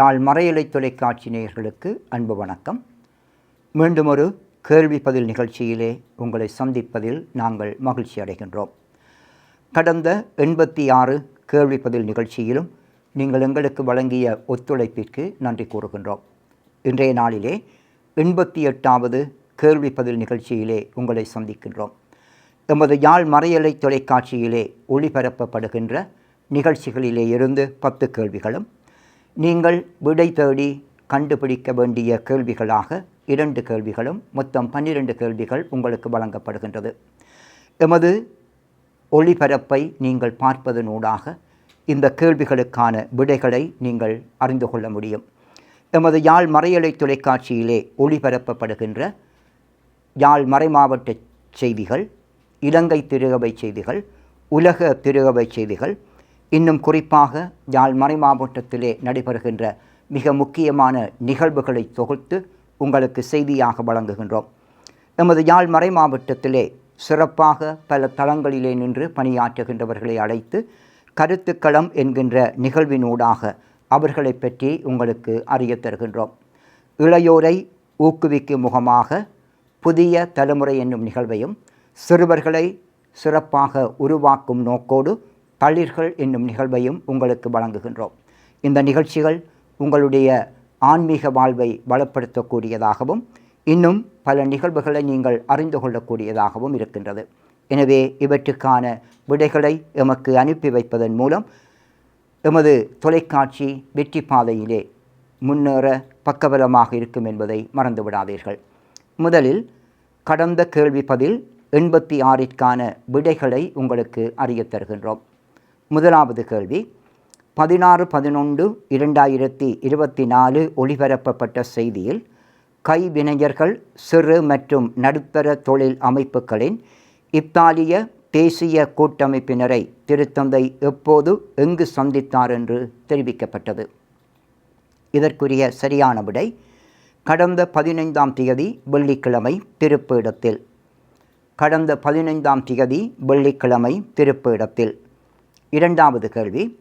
யாழ் மறையலை தொலைக்காட்சி நேயர்களுக்கு அன்பு வணக்கம். மீண்டும் ஒரு கேள்வி பதில் நிகழ்ச்சியிலே உங்களை சந்திப்பதில் நாங்கள் மகிழ்ச்சி அடைகின்றோம். கடந்த எண்பத்தி ஆறு கேள்வி பதில் நிகழ்ச்சியிலும் நீங்கள் எங்களுக்கு வழங்கிய ஒத்துழைப்பிற்கு நன்றி கூறுகின்றோம். இன்றைய நாளிலே எண்பத்தி எட்டாவது கேள்வி பதில் நிகழ்ச்சியிலே உங்களை சந்திக்கின்றோம். எமது யாழ் மறையலை தொலைக்காட்சியிலே ஒளிபரப்பப்படுகின்ற நிகழ்ச்சிகளிலே இருந்து பத்து கேள்விகளும் நீங்கள் விடை தேடி கண்டுபிடிக்க வேண்டிய கேள்விகளாக இரண்டு கேள்விகளும் மொத்தம் பன்னிரண்டு கேள்விகள் உங்களுக்கு வழங்கப்படுகின்றது. எமது ஒளிபரப்பை நீங்கள் பார்ப்பதனூடாக இந்த கேள்விகளுக்கான விடைகளை நீங்கள் அறிந்து கொள்ள முடியும். எமது யாழ் மறையலை தொலைக்காட்சியிலே ஒளிபரப்பப்படுகின்ற யாழ் மறைமாவட்ட செய்திகள் இலங்கை திருகவை செய்திகள் உலக திருகவை செய்திகள் இன்னும் குறிப்பாக யாழ் மறை மாவட்டத்திலே நடைபெறுகின்ற மிக முக்கியமான நிகழ்வுகளை தொகுத்து உங்களுக்கு செய்தியாக வழங்குகின்றோம். நமது யாழ் மறை மாவட்டத்திலே சிறப்பாக பல தளங்களிலே நின்று பணியாற்றுகின்றவர்களை அழைத்து கருத்துக்களம் என்கின்ற நிகழ்வினூடாக அவர்களை பற்றி உங்களுக்கு அறிய தருகின்றோம். இளையோரை ஊக்குவிக்கும் முகமாக புதிய தலைமுறை என்னும் நிகழ்வையும் சிறுவர்களை சிறப்பாக உருவாக்கும் நோக்கோடு தளிர்கள் என்னும் நிகழ்வையும் உங்களுக்கு வழங்குகின்றோம். இந்த நிகழ்ச்சிகள் உங்களுடைய ஆன்மீக வாழ்வை பலப்படுத்தக்கூடியதாகவும் இன்னும் பல நிகழ்வுகளை நீங்கள் அறிந்து கொள்ளக்கூடியதாகவும் இருக்கின்றது. எனவே இவற்றுக்கான விடைகளை எமக்கு அனுப்பி வைப்பதன் மூலம் எமது தொலைக்காட்சி வெற்றி பாதையிலே முன்னேற பக்கபலமாக இருக்கும் என்பதை மறந்து விடாதீர்கள். முதலில் கடந்த கேள்வி பதில் எண்பத்தி ஆறிற்கான விடைகளை உங்களுக்கு அறியத் தருகின்றோம். முதலாவது கேள்வி. பதினாறு பதினொன்று இரண்டாயிரத்தி இருபத்தி நாலு ஒளிபரப்பப்பட்ட செய்தியில் கைவினைஞர்கள் சிறு மற்றும் நடுத்தர தொழில் அமைப்புகளின் இத்தாலிய தேசிய கூட்டமைப்பினரை திருத்தந்தை எப்போது எங்கு சந்தித்தார் என்று தெரிவிக்கப்பட்டது. இதற்குரிய சரியான விடை கடந்த பதினைந்தாம் தேதி வெள்ளிக்கிழமை திருப்பீடத்தில் கடந்த பதினைந்தாம் தேதி வெள்ளிக்கிழமை திருப்பீடத்தில் இரண்டாவது கேள்வி.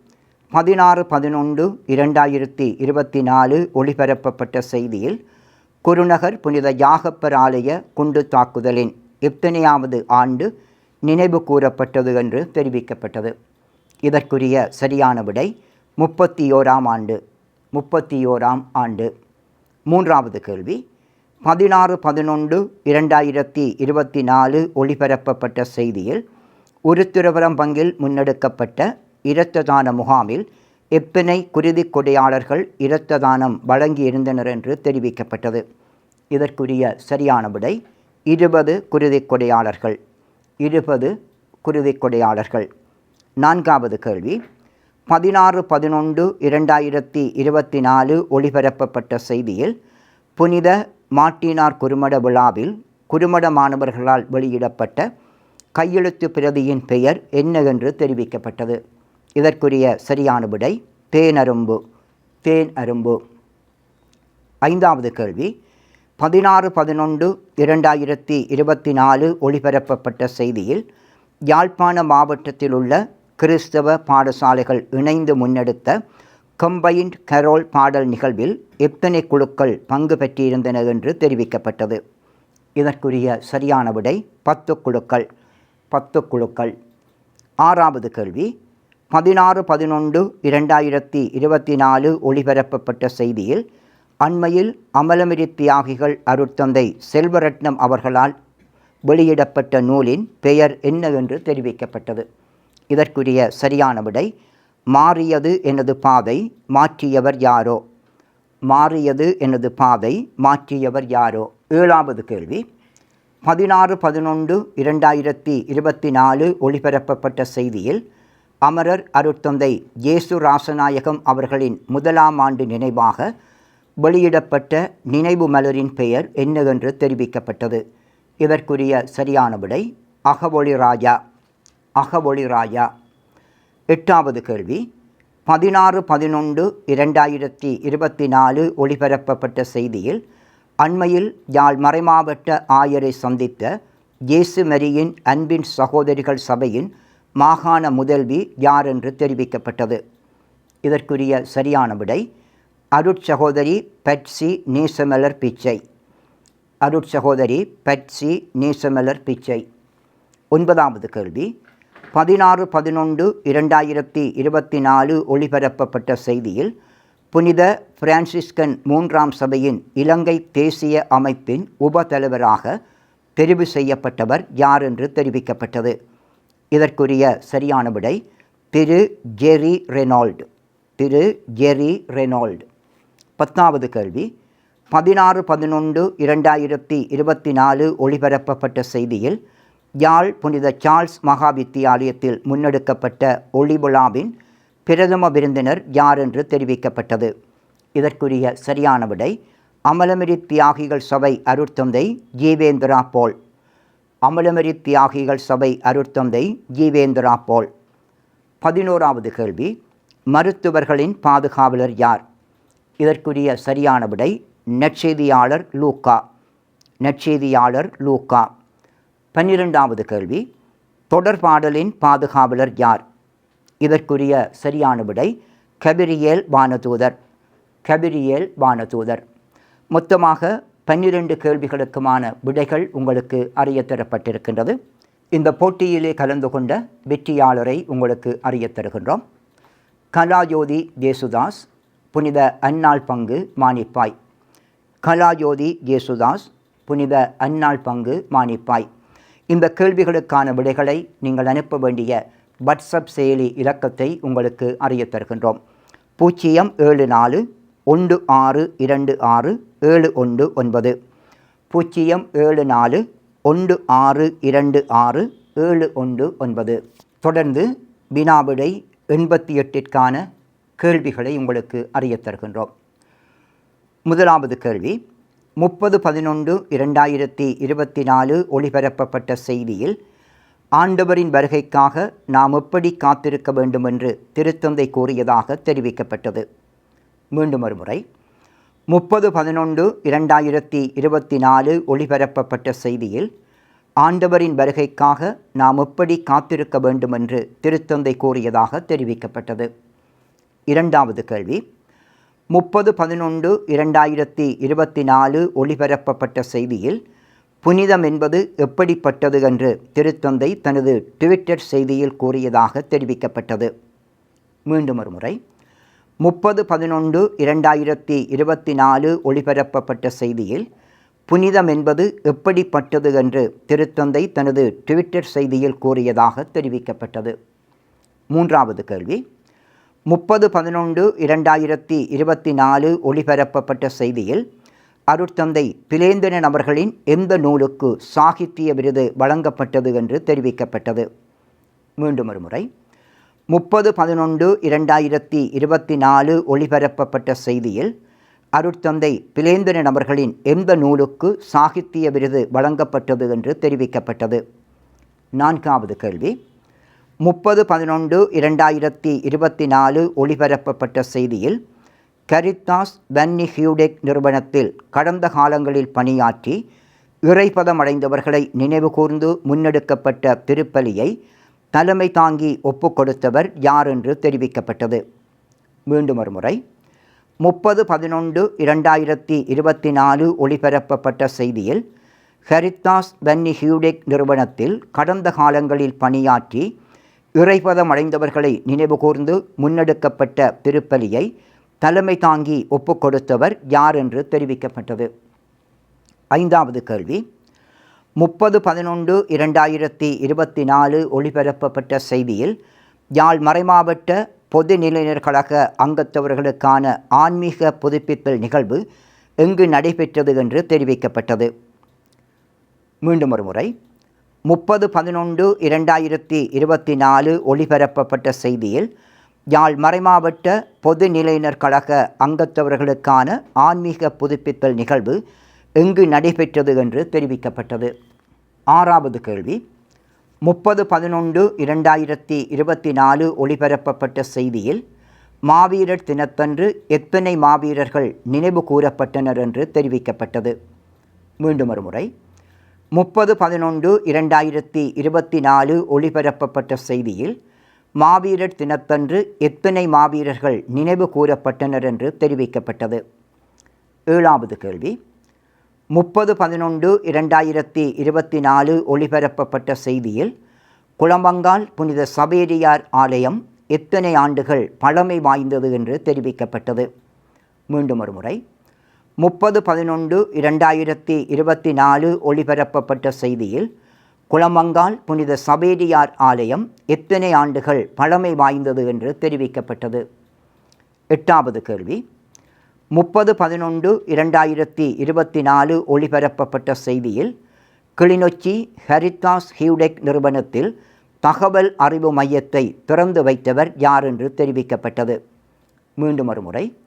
பதினாறு பதினொன்று இரண்டாயிரத்தி இருபத்தி நாலு ஒளிபரப்பப்பட்ட செய்தியில் குருநகர் புனித யாகப்பர் ஆலய குண்டு தாக்குதலின் எத்தனையாவது ஆண்டு நினைவு கூறப்பட்டது என்று தெரிவிக்கப்பட்டது. இதற்குரிய சரியான விடை முப்பத்தி ஓராம் ஆண்டு முப்பத்தி ஓராம் ஆண்டு. மூன்றாவது கேள்வி. பதினாறு பதினொன்று இரண்டாயிரத்தி இருபத்தி நாலு ஒளிபரப்பப்பட்ட செய்தியில் உருத்திரபுரம் பங்கில் முன்னெடுக்கப்பட்ட இரத்ததான முகாமில் எப்பினை குருதி கொடையாளர்கள் இரத்ததானம் வழங்கியிருந்தனர் என்று தெரிவிக்கப்பட்டது. இதற்குரிய சரியான விடை இருபது குருதி கொடையாளர்கள். இருபது குருதி கொடையாளர்கள். நான்காவது கேள்வி. பதினாறு பதினொன்று இரண்டாயிரத்தி இருபத்தி நாலு ஒளிபரப்பப்பட்ட செய்தியில் புனித மாட்டினார் குருமட விழாவில் குருமட மாணவர்களால் வெளியிடப்பட்ட கையெழுத்து பிரதியின் பெயர் என்ன என்று தெரிவிக்கப்பட்டது. இதற்குரிய சரியான விடை தேனரும்பு தேன் அரும்பு. ஐந்தாவது கேள்வி. பதினாறு பதினொன்று இரண்டாயிரத்தி இருபத்தி நாலு ஒளிபரப்பப்பட்ட செய்தியில் யாழ்ப்பாண மாவட்டத்தில் உள்ள கிறிஸ்தவ பாடசாலைகள் இணைந்து முன்னெடுத்த கம்பைன்ட் கரோல் பாடல் நிகழ்வில் எத்தனை குழுக்கள் பங்கு பெற்றிருந்தன என்று தெரிவிக்கப்பட்டது. இதற்குரிய சரியான விடை பத்து குழுக்கள். பத்து குழுக்கள். ஆறாவது கேள்வி. பதினாறு பதினொன்று இரண்டாயிரத்தி இருபத்தி நாலு ஒளிபரப்பப்பட்ட செய்தியில் அண்மையில் அமலமிரி தியாகிகள் அருட்தந்தை செல்வரட்னம் அவர்களால் வெளியிடப்பட்ட நூலின் பெயர் என்ன என்று தெரிவிக்கப்பட்டது. இதற்குரிய சரியான விடை மாறியது எனது பாதை மாற்றியவர் யாரோ. மாறியது எனது பாதை மாற்றியவர் யாரோ. ஏழாவது கேள்வி. பதினாறு பதினொன்று இரண்டாயிரத்தி இருபத்தி நாலு ஒளிபரப்பப்பட்ட செய்தியில் அமரர் அருட்தந்தை இயேசு ராசநாயகம் அவர்களின் முதலாம் ஆண்டு நினைவாக வெளியிடப்பட்ட நினைவு மலரின் பெயர் என்னவென்று தெரிவிக்கப்பட்டது. இதற்குரிய சரியான விடை அகவொளி ராஜா. அகவொளி ராஜா. எட்டாவது கேள்வி. பதினாறு பதினொன்று இரண்டாயிரத்தி இருபத்தி நாலு ஒளிபரப்பப்பட்ட செய்தியில் அண்மையில் யாழ் மறைமாவட்ட ஆயரை சந்தித்த இயேசு மரியின் அன்பின் சகோதரிகள் சபையின் மாகாண முதல்வி யார் என்று தெரிவிக்கப்பட்டது. இதற்குரிய சரியான விடை அருட்சகோதரி பெட்சி நீசமலர் பிச்சை. அருட்சகோதரி பெட்சி நீசமலர் பிச்சை. ஒன்பதாவது கேள்வி பதினாறு பதினொன்று இரண்டாயிரத்தி இருபத்தி நாலு ஒளிபரப்பப்பட்ட செய்தியில் புனித பிரான்சிஸ்கன் மூன்றாம் சபையின் இலங்கை தேசிய அமைப்பின் உபதலைவராக தெரிவு செய்யப்பட்டவர் யார் என்று தெரிவிக்கப்பட்டது? இதற்குரிய சரியான விடை திரு ஜெரி ரெனால்டு. திரு ஜெரி ரெனால்டு. பத்தாவது கேள்வி. பதினாறு பதினொன்று இரண்டாயிரத்தி இருபத்தி நாலு ஒளிபரப்பப்பட்ட செய்தியில் யாழ் புனித சார்ல்ஸ் மகா வித்தியாலயத்தில் முன்னெடுக்கப்பட்ட ஒளிபுலாவின் பிரதம விருந்தினர் யார் என்று தெரிவிக்கப்பட்டது? இதற்குரிய சரியான விடை அமலமிரி தியாகிகள் சபை அருட்தந்தை ஜீவேந்திரா போல். அமலமிரி தியாகிகள் சபை அருட்தந்தை ஜீவேந்திரா போல். பதினோராவது கேள்வி மருத்துவர்களின் பாதுகாவலர் யார்? இதற்குரிய சரியான விடை நற்செய்தியாளர் லூக்கா நற்செய்தியாளர் லூக்கா பன்னிரெண்டாவது கேள்வி தொடர்பாடலின் பாதுகாவலர் யார்? இதற்குரிய சரியான விடை கபிரியேல் வானதூதர். கபிரியேல் வானதூதர். மொத்தமாக பன்னிரண்டு கேள்விகளுக்குமான விடைகள் உங்களுக்கு அறியத்தரப்பட்டிருக்கின்றது. இந்த போட்டியிலே கலந்து கொண்ட வெற்றியாளரை உங்களுக்கு அறியத்தருகின்றோம். கலாஜோதி ஜேசுதாஸ் புனித அன்னாள் பங்கு மானிப்பாய். கலாஜோதி ஜேசுதாஸ் புனித அன்னாள் பங்கு மானிப்பாய். இந்த கேள்விகளுக்கான விடைகளை நீங்கள் அனுப்ப வேண்டிய வாட்ஸ்அப் செயலி இலக்கத்தை உங்களுக்கு அறியத் தருகின்றோம். பூஜ்ஜியம் ஏழு நாலு ஒன்று ஆறு இரண்டு ஆறு ஏழு ஒன்று ஒன்பது. பூஜ்ஜியம் ஏழு நாலு ஒன்று ஆறு இரண்டு ஆறு ஏழு ஒன்று ஒன்பது. தொடர்ந்து வினாவிடை எண்பத்தி எட்டிற்கான கேள்விகளை உங்களுக்கு அறியத் தருகின்றோம். முதலாவது கேள்வி முப்பது பதினொன்று இரண்டாயிரத்தி இருபத்தி நாலு ஒளிபரப்பப்பட்ட செய்தியில் ஆண்டவரின் வருகைக்காக நாம் எப்படி காத்திருக்க வேண்டும் என்று திருத்தந்தை கூறியதாக தெரிவிக்கப்பட்டது. மீண்டும் ஒருமுறை. முப்பது பதினொன்று இரண்டாயிரத்தி இருபத்தி நாலு ஒளிபரப்பப்பட்ட செய்தியில் ஆண்டவரின் வருகைக்காக நாம் எப்படி காத்திருக்க வேண்டும் என்று திருத்தந்தை கூறியதாக தெரிவிக்கப்பட்டது. இரண்டாவது கேள்வி. முப்பது பதினொன்று இரண்டாயிரத்தி இருபத்தி நாலு ஒளிபரப்பப்பட்ட செய்தியில் புனிதம் என்பது எப்படிப்பட்டது என்று திருத்தந்தை தனது ட்விட்டர் செய்தியில் கூறியதாக தெரிவிக்கப்பட்டது. மீண்டும் ஒரு முறை. முப்பது பதினொன்று இரண்டாயிரத்தி இருபத்தி நாலு ஒளிபரப்பப்பட்ட செய்தியில் புனிதம் என்பது எப்படிப்பட்டது என்று திருத்தந்தை தனது ட்விட்டர் செய்தியில் கூறியதாக தெரிவிக்கப்பட்டது. மூன்றாவது கேள்வி. முப்பது பதினொன்று இரண்டாயிரத்தி இருபத்தி நாலு ஒளிபரப்பப்பட்ட செய்தியில் அருட்தந்தை பிலேந்திரன் அவர்களின் எந்த நூலுக்கு சாகித்திய விருது வழங்கப்பட்டது என்று தெரிவிக்கப்பட்டது. மீண்டும் ஒருமுறை முப்பது பதினொன்று இரண்டாயிரத்தி இருபத்தி நாலு ஒளிபரப்பப்பட்ட செய்தியில் அருட்தந்தை பிலேந்திரன் அவர்களின் எந்த நூலுக்கு சாகித்திய விருது வழங்கப்பட்டது என்று தெரிவிக்கப்பட்டது. நான்காவது கேள்வி. முப்பது பதினொன்று இரண்டாயிரத்தி இருபத்தி நாலு ஒளிபரப்பப்பட்ட செய்தியில் கரித்தாஸ் வன்னி ஹியூடெக் நிறுவனத்தில் கடந்த காலங்களில் பணியாற்றி இறைப்பதம் அடைந்தவர்களை நினைவுகூர்ந்து முன்னெடுக்கப்பட்ட திருப்பலியை தலைமை தாங்கி ஒப்புக்கொடுத்தவர் யார் என்று தெரிவிக்கப்பட்டது? மீண்டும் ஒரு முறை. முப்பது பதினொன்று இரண்டாயிரத்தி இருபத்தி நாலு ஒளிபரப்பப்பட்ட செய்தியில் ஹரித்தாஸ் வன்னி ஹியூடெக் நிறுவனத்தில் கடந்த காலங்களில் பணியாற்றி இறைப்பதம் அடைந்தவர்களை நினைவுகூர்ந்து முன்னெடுக்கப்பட்ட திருப்பலியை தலைமை தாங்கி ஒப்புக்கொடுத்தவர் யார் என்று தெரிவிக்கப்பட்டது? ஐந்தாவது கேள்வி. முப்பது பதினொன்று இரண்டாயிரத்தி இருபத்தி நாலு ஒளிபரப்பப்பட்ட செய்தியில் யாழ் மறைமாவட்ட பொது நிலையினர் கழக அங்கத்தவர்களுக்கான ஆன்மீக புதுப்பித்தல் நிகழ்வு எங்கு நடைபெற்றது என்று தெரிவிக்கப்பட்டது. மீண்டும் ஒரு முறை. முப்பது பதினொன்று இரண்டாயிரத்தி இருபத்தி நாலு ஒளிபரப்பப்பட்ட செய்தியில் யாழ் மறைமாவட்ட பொது நிலையினர் கழக அங்கத்தவர்களுக்கான ஆன்மீக புதுப்பித்தல் நிகழ்வு எங்கு நடைபெற்றது என்று தெரிவிக்கப்பட்டது. ஆறாவது கேள்வி. முப்பது பதினொன்று இரண்டாயிரத்தி இருபத்தி நாலு ஒளிபரப்பப்பட்ட செய்தியில் மாவீரர் தினத்தன்று எத்தனை மாவீரர்கள் நினைவு கூறப்பட்டனர் என்று தெரிவிக்கப்பட்டது. மீண்டும் ஒரு முறை. முப்பது பதினொன்று இரண்டாயிரத்தி இருபத்தி நாலு ஒளிபரப்பப்பட்ட செய்தியில் மாவீரர் தினத்தன்று எத்தனை மாவீரர்கள் நினைவு கூறப்பட்டனர் என்று தெரிவிக்கப்பட்டது? ஏழாவது கேள்வி. முப்பது பதினொன்று இரண்டாயிரத்தி இருபத்தி நாலு ஒளிபரப்பப்பட்ட செய்தியில் குளம்பங்கால் புனித சபேரியார் ஆலயம் எத்தனை ஆண்டுகள் பழமை வாய்ந்தது என்று தெரிவிக்கப்பட்டது? மீண்டும் ஒரு முறை. முப்பது பதினொன்று இரண்டாயிரத்தி இருபத்தி நாலு ஒளிபரப்பப்பட்ட செய்தியில் குளமங்கால் புனித சபேரியார் ஆலயம் எத்தனை ஆண்டுகள் பழமை வாய்ந்தது என்று தெரிவிக்கப்பட்டது? எட்டாவது கேள்வி. முப்பது பதினொன்று இரண்டாயிரத்தி இருபத்தி நாலு ஒளிபரப்பப்பட்ட செய்தியில் கிளிநொச்சி ஹரிதாஸ் ஹியூடெக் நிறுவனத்தில் தகவல் அறிவு மையத்தை திறந்து வைத்தவர் யார் என்று தெரிவிக்கப்பட்டது. மீண்டும் ஒரு முறை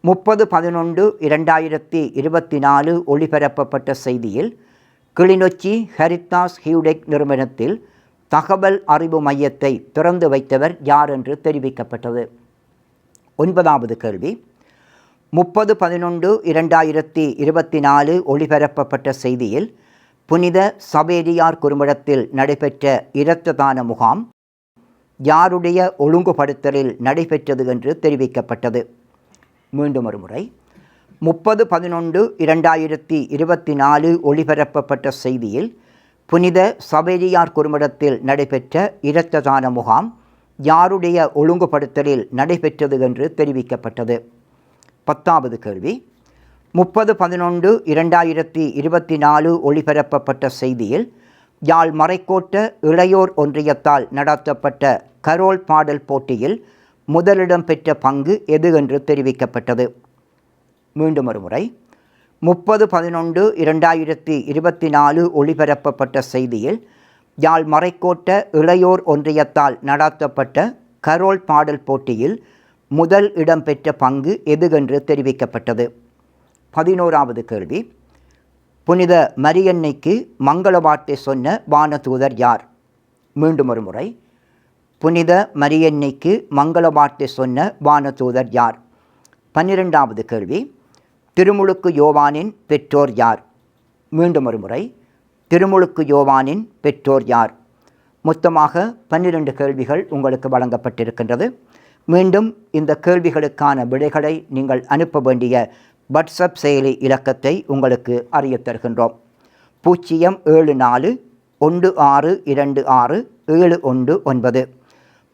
முப்பது பதினொன்று இரண்டாயிரத்தி இருபத்தி நாலு ஒளிபரப்பப்பட்ட செய்தியில் கிளிநொச்சி ஹரிதாஸ் ஹியூடெக் நிறுவனத்தில் தகவல் அறிவு மையத்தை திறந்து வைத்தவர் யார் என்று தெரிவிக்கப்பட்டது? ஒன்பதாவது கேள்வி. முப்பது பதினொன்று இரண்டாயிரத்தி இருபத்தி நாலு ஒளிபரப்பப்பட்ட செய்தியில் புனித சபேரியார் குறும்படத்தில் நடைபெற்ற இரத்ததான முகாம் யாருடைய ஒழுங்குபடுத்தலில் நடைபெற்றது என்று தெரிவிக்கப்பட்டது. மீண்டும் ஒரு முறை முப்பது பதினொன்று இரண்டாயிரத்தி இருபத்தி நாலு ஒளிபரப்பப்பட்ட செய்தியில் புனித சபேரியார் குறுமிடத்தில் நடைபெற்ற இரத்த தான முகாம் யாருடைய ஒழுங்குபடுத்தலில் நடைபெற்றது என்று தெரிவிக்கப்பட்டது. பத்தாவது கேள்வி. முப்பது பதினொன்று இரண்டாயிரத்தி இருபத்தி நாலு ஒளிபரப்பப்பட்ட செய்தியில் யாழ் மறைக்கோட்ட இளையோர் ஒன்றியத்தால் நடத்தப்பட்ட கரோல் பாடல் போட்டியில் முதலிடம் பெற்ற பங்கு எது என்று தெரிவிக்கப்பட்டது. மீண்டும் ஒரு முறை முப்பது பதினொன்று இரண்டாயிரத்தி இருபத்தி நாலு ஒளிபரப்பப்பட்ட செய்தியில் யாழ் மறைக்கோட்ட இளையோர் ஒன்றியத்தால் நடாத்தப்பட்ட கரோல் பாடல் போட்டியில் முதல் இடம் பெற்ற பங்கு எதுவென்று தெரிவிக்கப்பட்டது. பதினோராவது கேள்வி. புனித மரியன்னைக்கு மங்கள வார்த்தை சொன்ன வானதூதர் யார்? மீண்டும் ஒரு முறை புனித மரியன்னைக்கு மங்கள வார்த்தை சொன்ன வானதூதர் யார்? பன்னிரெண்டாவது கேள்வி. திருமுழுக்கு யோவானின் பெற்றோர் யார்? மீண்டும் ஒரு முறை திருமுழுக்கு யோவானின் பெற்றோர் யார்? மொத்தமாக பன்னிரண்டு கேள்விகள் உங்களுக்கு வழங்கப்பட்டிருக்கின்றது. மீண்டும் இந்த கேள்விகளுக்கான விடைகளை நீங்கள் அனுப்ப வேண்டிய வாட்ஸ்அப் செயலி இலக்கத்தை உங்களுக்கு அறியத் தருகின்றோம். பூஜ்ஜியம் ஏழு நாலு ஒன்று ஆறு இரண்டு ஆறு ஏழு ஒன்று ஒன்பது.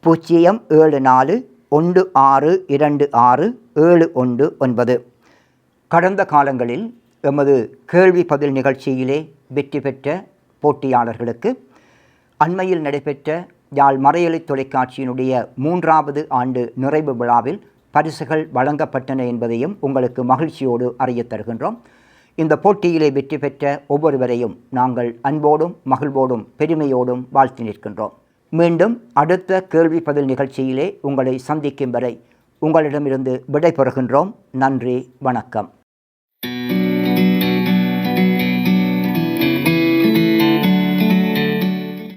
பூஜ்ஜியம் ஏழு நாலு ஒன்று ஆறு இரண்டு ஆறு ஏழு ஒன்று ஒன்பது. கடந்த காலங்களில் எமது கேள்வி பதில் நிகழ்ச்சியிலே வெற்றி பெற்ற போட்டியாளர்களுக்கு அண்மையில் நடைபெற்ற யாழ் மறையலை தொலைக்காட்சியினுடைய மூன்றாவது ஆண்டு நிறைவு விழாவில் பரிசுகள் வழங்கப்பட்டன என்பதையும் உங்களுக்கு மகிழ்ச்சியோடு அறியத் தருகின்றோம். இந்த போட்டியிலே வெற்றி பெற்ற ஒவ்வொருவரையும் நாங்கள் அன்போடும் மகிழ்வோடும் பெருமையோடும் வாழ்த்தி நிற்கின்றோம். மீண்டும் அடுத்த கேள்வி பதில் நிகழ்ச்சியிலே உங்களை சந்திக்கும் வரை உங்களிடமிருந்து விடை பெறுகின்றோம் நன்றி வணக்கம்.